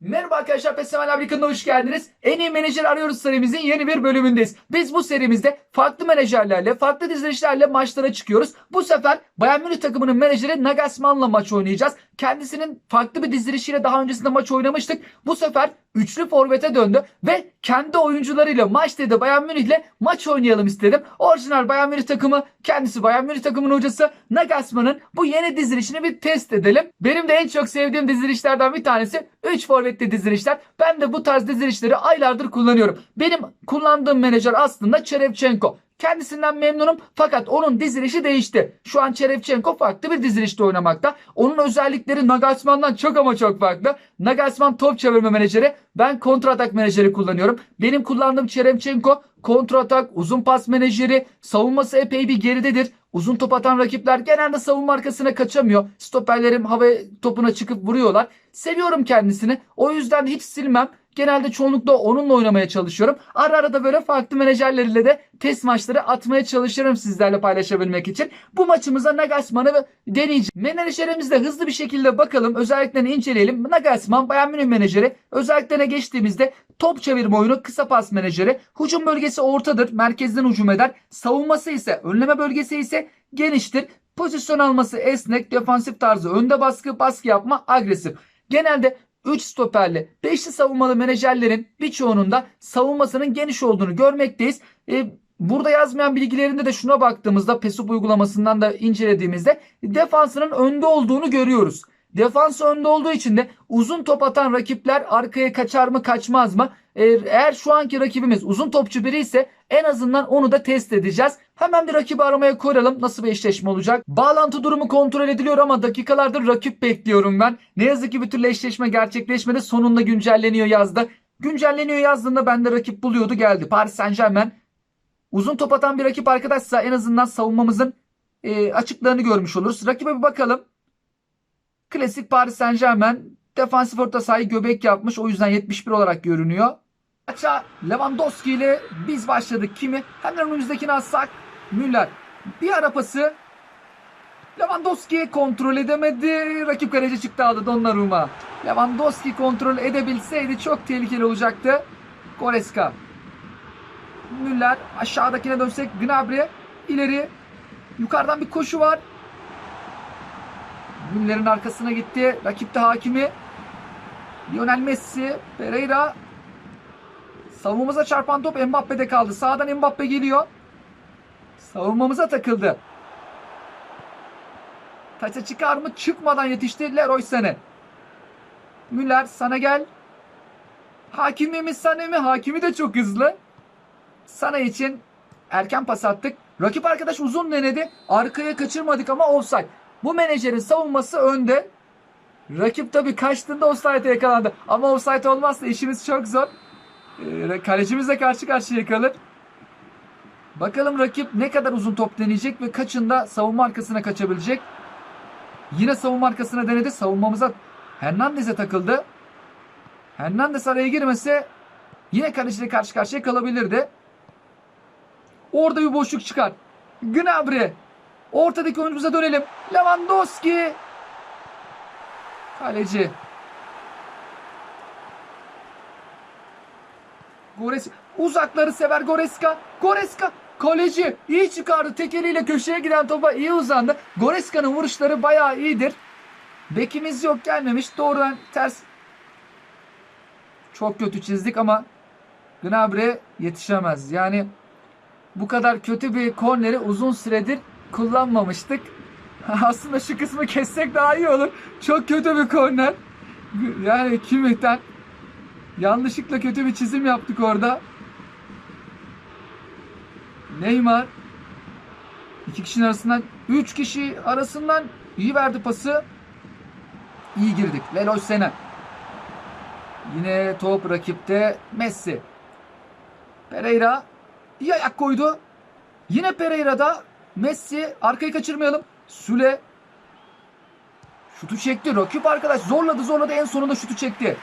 Merhaba arkadaşlar abi kanalına hoş geldiniz. En iyi menajer arıyoruz serimizin yeni bir bölümündeyiz. Biz bu serimizde farklı menajerlerle, farklı dizilişlerle maçlara çıkıyoruz. Bu sefer Bayern Münih takımının menajeri Nagelsmann'la maç oynayacağız. Kendisinin farklı bir dizilişiyle daha öncesinde maç oynamıştık. Bu sefer üçlü forvete döndü ve kendi oyuncularıyla maç dedi Bayern Münih'le maç oynayalım istedim. Orijinal Bayern Münih takımı, kendisi Bayern Münih takımının hocası Nagelsmann'ın bu yeni dizilişini bir test edelim. Benim de en çok sevdiğim dizilişlerden bir tanesi 3 forvetli dizilişler. Ben de bu tarz dizilişleri aylardır kullanıyorum. Benim kullandığım menajer aslında Çerevçenko. Kendisinden memnunum fakat onun dizilişi değişti. Şu an Çerevçenko farklı bir dizilişte oynamakta. Onun özellikleri Nagelsmann'dan çok ama çok farklı. Nagelsmann top çevirme menajeri. Ben kontratak menajeri kullanıyorum. Benim kullandığım Çerevçenko kontratak, uzun pas menajeri, savunması epey bir geridedir. Uzun top atan rakipler genelde savunma arkasına kaçamıyor. Stoperlerim hava topuna çıkıp vuruyorlar. Seviyorum kendisini. O yüzden hiç silmem. Genelde çoğunlukla onunla oynamaya çalışıyorum. Ara ara da böyle farklı menajerleriyle de test maçları atmaya çalışırım sizlerle paylaşabilmek için. Bu maçımıza Nagelsmann'ı deneyeceğim. Menajerimizde hızlı bir şekilde bakalım. Özelliklerini inceleyelim. Nagelsmann Bayern Münih menajeri. Özelliklerine geçtiğimizde top çevirme oyunu kısa pas menajeri. Hücum bölgesi ortadır. Merkezden hücum eder. Savunması ise önleme bölgesi ise geniştir. Pozisyon alması esnek, defansif tarzı, önde baskı, baskı yapma, agresif. Genelde 3 stoperli, 5'li savunmalı menajerlerin birçoğunun da savunmasının geniş olduğunu görmekteyiz. E, burada yazmayan bilgilerinde de şuna baktığımızda PESUP uygulamasından da incelediğimizde defansının önde olduğunu görüyoruz. Defans önde olduğu için de uzun top atan rakipler arkaya kaçar mı kaçmaz mı? Eğer şu anki rakibimiz uzun topçu biri ise en azından onu da test edeceğiz. Hemen bir rakibi aramaya koyalım. Nasıl bir eşleşme olacak? Bağlantı durumu kontrol ediliyor ama dakikalardır rakip bekliyorum ben. Ne yazık ki bir türlü eşleşme gerçekleşmedi. Sonunda güncelleniyor yazdı. Güncelleniyor yazdığında ben de rakip buluyordu geldi. Paris Saint Germain. Uzun top atan bir rakip arkadaşsa en azından savunmamızın açıklarını görmüş oluruz. Rakibe bir bakalım. Klasik Paris Saint Germain. Defansif orta sahayı göbek yapmış. O yüzden 71 olarak görünüyor. Maça Lewandowski ile biz başladık. Kimi? Hemen önümüzdekini alsak. Müller. Bir ara pası. Lewandowski kontrol edemedi. Rakip kaleci çıktı aldı Donnarumma. Lewandowski kontrol edebilseydi çok tehlikeli olacaktı. Goreska. Müller. Aşağıdakine dönsek Gnabry. ileri. Yukarıdan bir koşu var. Müller'in arkasına gitti. Rakipte hakimi. Lionel Messi. Pereira. Savunmamıza çarpan top Mbappe'de kaldı. Sağdan Mbappe geliyor. Savunmamıza takıldı. Taça çıkar mı? Çıkmadan yetişti Leroy Sané. Müller sana gel. Hakimi mi Sané mi? Hakimi de çok hızlı. Sana için erken pas attık. Rakip arkadaş uzun denedi. Arkaya kaçırmadık ama offside. Bu menajerin savunması önde. Rakip tabii kaçtığında offside'e yakalandı. Ama offside olmazsa işimiz çok zor. Ee, kalecimizle karşı karşıya kalır. Bakalım rakip ne kadar uzun top deneyecek ve kaçında savunma arkasına kaçabilecek. Yine savunma arkasına denedi. Savunmamıza Hernandez'e takıldı. Hernandez araya girmese yine kaleciyle karşı karşıya kalabilirdi. Orada bir boşluk çıkar. Gnabry. Ortadaki oyuncumuza dönelim. Lewandowski. Kaleci. Gores uzakları sever Goreska. Goreska kaleci iyi çıkardı. Tek eliyle köşeye giden topa iyi uzandı. Goreska'nın vuruşları bayağı iyidir. Bekimiz yok gelmemiş. Doğrudan ters. Çok kötü çizdik ama Gnabry yetişemez. Yani bu kadar kötü bir korneri uzun süredir kullanmamıştık. Aslında şu kısmı kessek daha iyi olur. Çok kötü bir korner. Yani Kimmich'ten yanlışlıkla kötü bir çizim yaptık orada. Neymar iki kişinin arasından üç kişi arasından iyi verdi pası. İyi girdik. Leroy Sané. Yine top rakipte Messi. Pereira bir ayak koydu. Yine Pereira'da Messi arkayı kaçırmayalım. Süle şutu çekti. Rakip arkadaş zorladı zorladı en sonunda şutu çekti.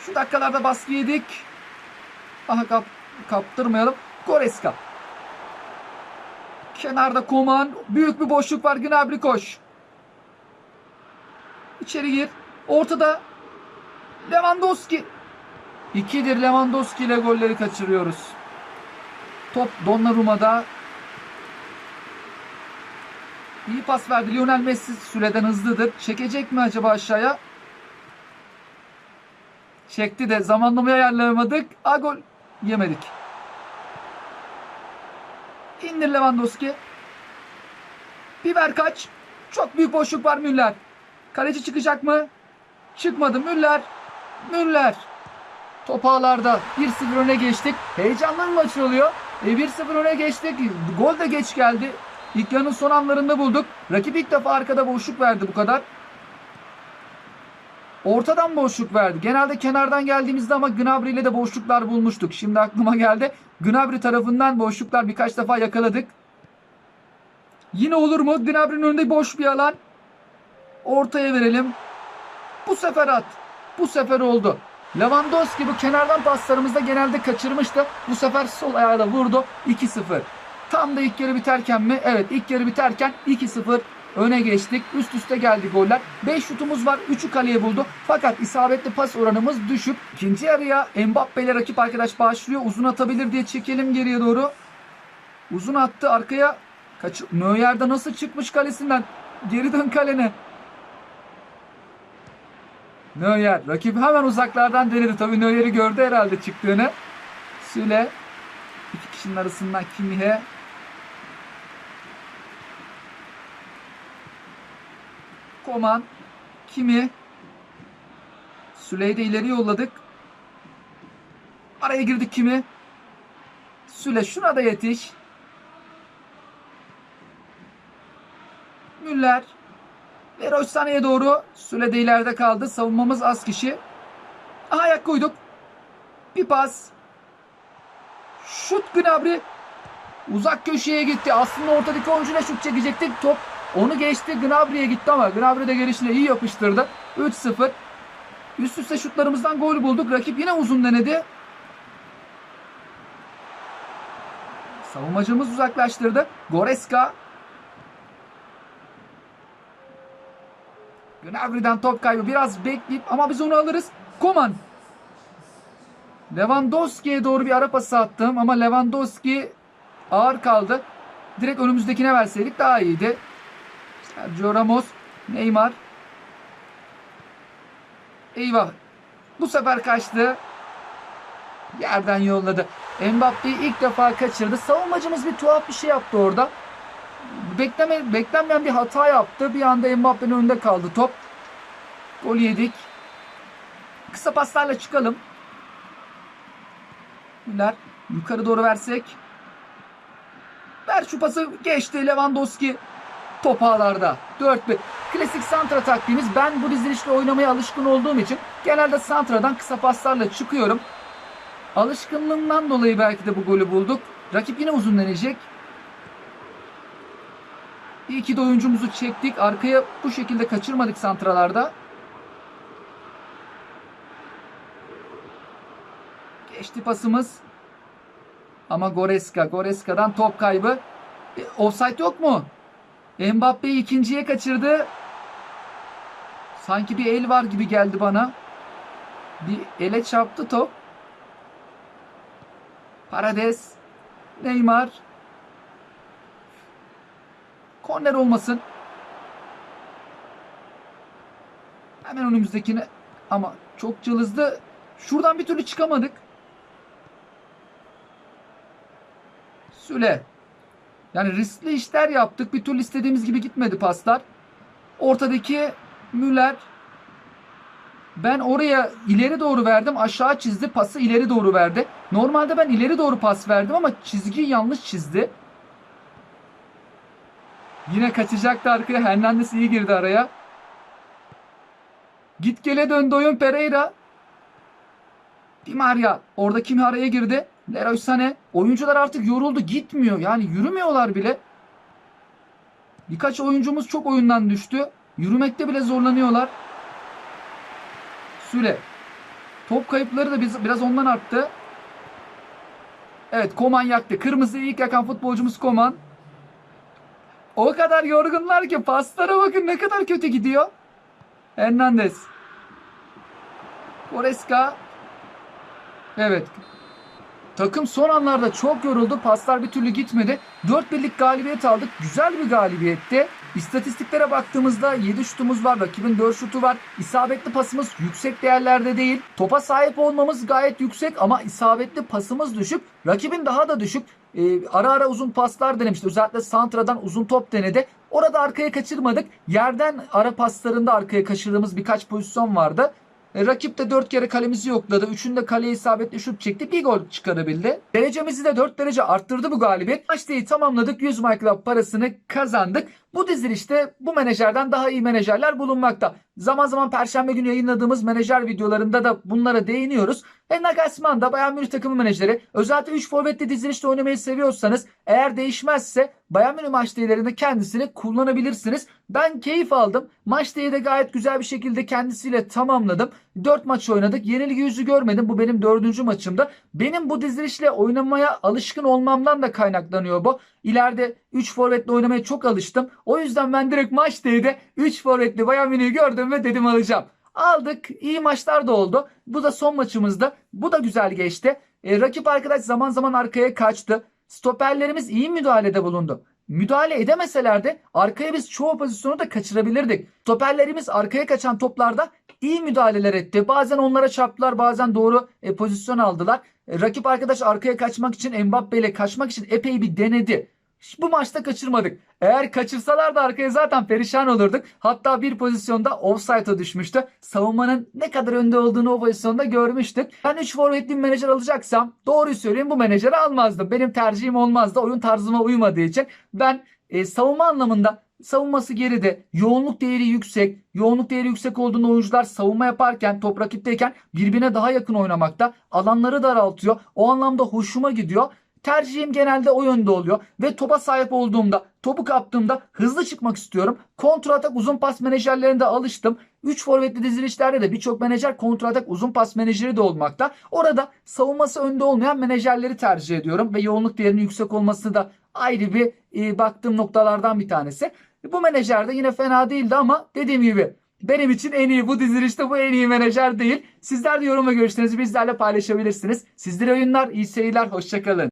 Şu dakikalarda baskı yedik. Aha kap, kaptırmayalım. Goreska. Kenarda Koman. Büyük bir boşluk var. Gnabry koş. İçeri gir. Ortada Lewandowski. İkidir Lewandowski ile golleri kaçırıyoruz. Top Donnarumma'da. İyi pas verdi. Lionel Messi süreden hızlıdır. Çekecek mi acaba aşağıya? Çekti de zamanlamayı ayarlayamadık. A gol yemedik. İndir Lewandowski. Biber kaç. Çok büyük boşluk var Müller. Kaleci çıkacak mı? Çıkmadı Müller. Müller. Top ağlarda 1-0 öne geçtik. Heyecanlı bir maç oluyor. E 1-0 öne geçtik. Gol de geç geldi. İlk yarının son anlarında bulduk. Rakip ilk defa arkada boşluk verdi bu kadar. Ortadan boşluk verdi. Genelde kenardan geldiğimizde ama Gnabry ile de boşluklar bulmuştuk. Şimdi aklıma geldi. Gnabry tarafından boşluklar birkaç defa yakaladık. Yine olur mu? Gnabry'nin önünde boş bir alan. Ortaya verelim. Bu sefer at. Bu sefer oldu. Lewandowski bu kenardan paslarımızda genelde kaçırmıştı. Bu sefer sol ayağıyla vurdu. 2-0. Tam da ilk yarı biterken mi? Evet ilk yarı biterken 2-0 öne geçtik. Üst üste geldi goller. 5 şutumuz var. 3'ü kaleye buldu. Fakat isabetli pas oranımız düşük. İkinci yarıya Mbappe ile rakip arkadaş başlıyor. Uzun atabilir diye çekelim geriye doğru. Uzun attı arkaya. Kaç Neuer'de nasıl çıkmış kalesinden? Geri dön kalene. Neuer. Rakip hemen uzaklardan denedi. Tabii Neuer'i gördü herhalde çıktığını. Süle. İki kişinin arasından Kimihe. Koman. Kimi. Süle'yi de ileri yolladık. Araya girdik Kimi. Süle şuna da yetiş. Müller. Leroy Sané'ye doğru. Süle de ileride kaldı. Savunmamız az kişi. Aha, ayak koyduk. Bir pas. Şut Gnabry. Uzak köşeye gitti. Aslında ortadaki oyuncuyla şut çekecektik. Top onu geçti. Gnabry'e gitti ama Gnabry de gelişine iyi yapıştırdı. 3-0. Üst üste şutlarımızdan gol bulduk. Rakip yine uzun denedi. Savunmacımız uzaklaştırdı. Goreska. Gnabry'den top kaybı. Biraz bekleyip ama biz onu alırız. Koman. Lewandowski'ye doğru bir ara pası attım ama Lewandowski ağır kaldı. Direkt önümüzdekine verseydik daha iyiydi. Sergio Ramos, Neymar. Eyvah. Bu sefer kaçtı. Yerden yolladı. Mbappe'yi ilk defa kaçırdı. Savunmacımız bir tuhaf bir şey yaptı orada. Bekleme, beklenmeyen bir hata yaptı. Bir anda Mbappe'nin önünde kaldı top. Gol yedik. Kısa paslarla çıkalım. Müller yukarı doğru versek. Ver şu pası geçti Lewandowski. Top ağlarda. 4-1. Klasik santra taktiğimiz. Ben bu dizilişle oynamaya alışkın olduğum için genelde santradan kısa paslarla çıkıyorum. Alışkınlığımdan dolayı belki de bu golü bulduk. Rakip yine uzun deneyecek. İyi ki de oyuncumuzu çektik. Arkaya bu şekilde kaçırmadık santralarda. Geçti pasımız. Ama Goreska. Goreska'dan top kaybı. E, offside yok mu? Mbappe'yi ikinciye kaçırdı. Sanki bir el var gibi geldi bana. Bir ele çarptı top. Parades. Neymar. Korner olmasın. Hemen önümüzdekine ama çok cılızdı. Şuradan bir türlü çıkamadık. Süle. Yani riskli işler yaptık. Bir türlü istediğimiz gibi gitmedi paslar. Ortadaki Müller ben oraya ileri doğru verdim. Aşağı çizdi. Pası ileri doğru verdi. Normalde ben ileri doğru pas verdim ama çizgiyi yanlış çizdi. Yine kaçacaktı arkaya. Hernandez iyi girdi araya. Git gele döndü oyun Pereira. Di Maria. Orada kim araya girdi? Leroy Sané. Oyuncular artık yoruldu. Gitmiyor. Yani yürümüyorlar bile. Birkaç oyuncumuz çok oyundan düştü. Yürümekte bile zorlanıyorlar. Süle. Top kayıpları da biz, biraz ondan arttı. Evet Koman yaktı. Kırmızıyı ilk yakan futbolcumuz Koman. O kadar yorgunlar ki paslara bakın ne kadar kötü gidiyor. Hernandez. Goreska. Evet. Takım son anlarda çok yoruldu. Paslar bir türlü gitmedi. 4 birlik galibiyet aldık. Güzel bir galibiyetti. İstatistiklere baktığımızda 7 şutumuz var. Rakibin 4 şutu var. İsabetli pasımız yüksek değerlerde değil. Topa sahip olmamız gayet yüksek ama isabetli pasımız düşük. Rakibin daha da düşük. Ee, ara ara uzun paslar denemişti. Özellikle Santra'dan uzun top denedi. Orada arkaya kaçırmadık. Yerden ara paslarında arkaya kaçırdığımız birkaç pozisyon vardı. E, rakip de 4 kere kalemizi yokladı. Üçünde kaleye isabetli şut çekti. Bir gol çıkarabildi. Derecemizi de 4 derece arttırdı bu galibiyet. Maçtayı tamamladık. 100 My Club parasını kazandık. Bu dizilişte bu menajerden daha iyi menajerler bulunmakta. Zaman zaman perşembe günü yayınladığımız menajer videolarında da bunlara değiniyoruz. Ve Nagelsmann da Bayern Münih takımı menajeri. Özellikle 3 forvetli dizilişte oynamayı seviyorsanız eğer değişmezse Bayern Münih maç değerlerinde kendisini kullanabilirsiniz. Ben keyif aldım. Maç değeri de gayet güzel bir şekilde kendisiyle tamamladım. 4 maç oynadık. Yenilgi yüzü görmedim. Bu benim 4. maçımda. Benim bu dizilişle oynamaya alışkın olmamdan da kaynaklanıyor bu. İleride 3 forvetle oynamaya çok alıştım. O yüzden ben direkt maç değerde 3 forvetli Bayern Münih'i gördüm ve dedim alacağım. Aldık. İyi maçlar da oldu. Bu da son maçımızda. Bu da güzel geçti. E, rakip arkadaş zaman zaman arkaya kaçtı. Stoperlerimiz iyi müdahalede bulundu. Müdahale edemeseler de arkaya biz çoğu pozisyonu da kaçırabilirdik. Stoperlerimiz arkaya kaçan toplarda iyi müdahaleler etti. Bazen onlara çarptılar, bazen doğru e, pozisyon aldılar. E, rakip arkadaş arkaya kaçmak için Mbappe ile kaçmak için epey bir denedi. Bu maçta kaçırmadık. Eğer kaçırsalar da arkaya zaten perişan olurduk. Hatta bir pozisyonda offside'a düşmüştü. Savunmanın ne kadar önde olduğunu o pozisyonda görmüştük. Ben 3 forvetli bir menajer alacaksam doğruyu söyleyeyim bu menajeri almazdım. Benim tercihim olmazdı. Oyun tarzıma uymadığı için ben e, savunma anlamında savunması geride, yoğunluk değeri yüksek, yoğunluk değeri yüksek olduğunda oyuncular savunma yaparken, top rakipteyken birbirine daha yakın oynamakta, alanları daraltıyor. O anlamda hoşuma gidiyor. Tercihim genelde o yönde oluyor ve topa sahip olduğumda, topu kaptığımda hızlı çıkmak istiyorum. Kontratak uzun pas menajerlerinde alıştım. 3 forvetli dizilişlerde de birçok menajer kontratak uzun pas menajeri de olmakta. Orada savunması önde olmayan menajerleri tercih ediyorum ve yoğunluk değerinin yüksek olması da ayrı bir e, baktığım noktalardan bir tanesi. Bu menajer de yine fena değildi ama dediğim gibi benim için en iyi bu dizilişte bu en iyi menajer değil. Sizler de yorum ve görüşlerinizi bizlerle paylaşabilirsiniz. Sizlere oyunlar, iyi seyirler, hoşçakalın.